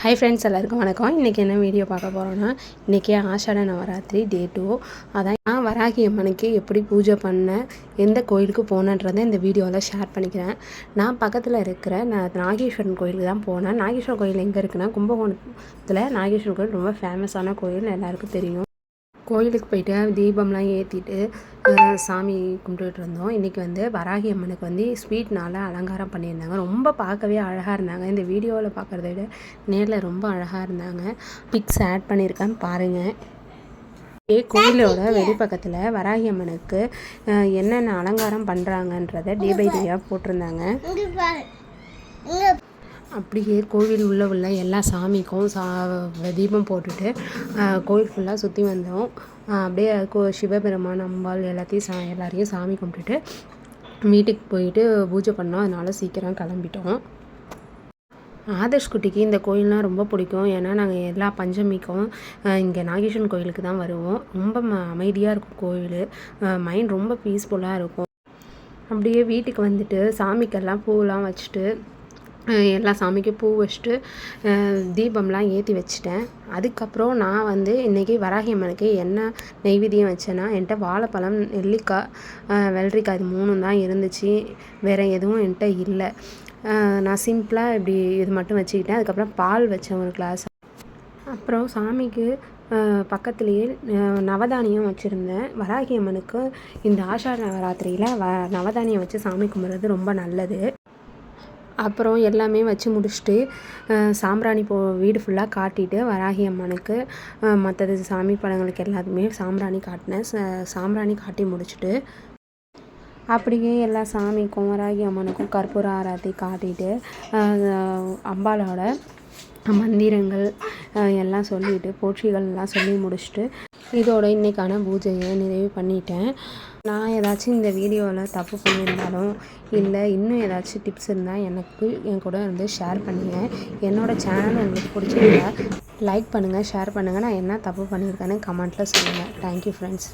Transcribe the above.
Hi friends எல்லாருக்கும் வணக்கம். இன்றைக்கி என்ன வீடியோ பார்க்க போகிறோன்னா இன்றைக்கி ஆஷாட நவராத்திரி டே டூ அதான் நான் வராகி அம்மனுக்கு எப்படி பூஜை பண்ணேன் எந்த கோயிலுக்கு போனேன்றதை இந்த வீடியோவில் ஷேர் பண்ணிக்கிறேன். நான் பக்கத்தில் இருக்கிற நான் நாகேஸ்வரன் கோயிலுக்கு தான் போனேன். நாகேஸ்வரன் கோயில் எங்கே இருக்குன்னா கும்பகோணத்தில் நாகேஸ்வரன் கோயில் ரொம்ப ஃபேமஸான கோயில் எல்லாருக்கும் தெரியும். கோயிலுக்கு போயிட்டு தீபம்லாம் ஏற்றிட்டு சாமி கும்பிட்டுட்டு இருந்தோம். இன்றைக்கி வந்து வராகி அம்மனுக்கு வந்து ஸ்வீட்னால் அலங்காரம் பண்ணியிருந்தாங்க. ரொம்ப பார்க்கவே அழகாக இருந்தாங்க. இந்த வீடியோவில் பார்க்குறத விட நேரில் ரொம்ப அழகாக இருந்தாங்க. பிக்ஸ் ஆட் பண்ணியிருக்கேன் பாருங்கள் ஏ கோயிலோட வெளிப்பக்கத்தில் வராகி அம்மனுக்கு என்னென்ன அலங்காரம் பண்ணுறாங்கன்றத டே பை டேயாக போட்டிருந்தாங்க. அப்படியே கோவில் உள்ள உள்ள எல்லா சாமிக்கும் சா தீபம் போட்டுட்டு கோவில் ஃபுல்லாக சுற்றி வந்தோம். அப்படியே கோ சிவபெருமான் அம்பாள் எல்லாத்தையும் சா எல்லாரையும் சாமி கும்பிட்டுட்டு வீட்டுக்கு போயிட்டு பூஜை பண்ணோம். அதனால் சீக்கிரம் கிளம்பிட்டோம். ஆதர்ஷ் குட்டிக்கு இந்த கோயில்னால் ரொம்ப பிடிக்கும். ஏன்னா நாங்கள் எல்லா பஞ்சமிக்கும் இங்கே நாகேஸ்வரன் கோயிலுக்கு தான் வருவோம். ரொம்ப அமைதியாக இருக்கும் கோவில். மைண்ட் ரொம்ப பீஸ்ஃபுல்லாக இருக்கும். அப்படியே வீட்டுக்கு வந்துட்டு சாமிக்கெல்லாம் பூவெலாம் வச்சுட்டு எல்லா சாமிக்கும் பூ வச்சுட்டு தீபம்லாம் ஏற்றி வச்சிட்டேன். அதுக்கப்புறம் நான் வந்து இன்றைக்கி வராகி அம்மனுக்கு என்ன நெய்வேத்தியம் வச்சேன்னா என்கிட்ட வாழைப்பழம் நெல்லிக்காய் வெள்ளரிக்காய் இது மூணும் தான் இருந்துச்சு. வேறு எதுவும் என்கிட்ட இல்லை. நான் சிம்பிளாக இப்படி இது மட்டும் வச்சுக்கிட்டேன். அதுக்கப்புறம் பால் வச்சேன் ஒரு கிளாஸ் அப்புறம் சாமிக்கு பக்கத்துலேயே நவதானியம் வச்சுருந்தேன். வராகி அம்மனுக்கு இந்த ஆஷாட நவராத்திரியில் வ நவதானியம் வச்சு சாமி கும்பிட்றது ரொம்ப நல்லது. அப்புறம் எல்லாமே வச்சு முடிச்சுட்டு சாம்பிராணி போ வீடு ஃபுல்லாக காட்டிட்டு வராகி அம்மனுக்கு மற்றது சாமி படங்களுக்கு எல்லாத்துக்குமே சாம்பிராணி காட்டினேன். சாம்பிராணி காட்டி முடிச்சுட்டு அப்படியே எல்லா சாமிக்கும் வராகி அம்மனுக்கும் கற்பூர ஆராத்தி காட்டிட்டு அம்பாலோட மந்திரங்கள் எல்லாம் சொல்லிவிட்டு போற்றிகள்லாம் சொல்லி முடிச்சுட்டு இதோட இன்றைக்கான பூஜையை நிறைவு பண்ணிட்டேன். நான் ஏதாச்சும் இந்த வீடியோவில் தப்பு பண்ணியிருந்தாலும் இல்லை இன்னும் ஏதாச்சும் டிப்ஸ் இருந்தால் எனக்கு என் கூட வந்து ஷேர் பண்ணுங்கள் என்னோடய சேனல் உங்களுக்கு பிடிச்சிருந்தா லைக் பண்ணுங்கள் ஷேர் பண்ணுங்கள் நான் என்ன தப்பு பண்ணியிருக்கேன்னு கமெண்ட்டில் சொல்லுங்கள் தேங்க்யூ ஃப்ரெண்ட்ஸ்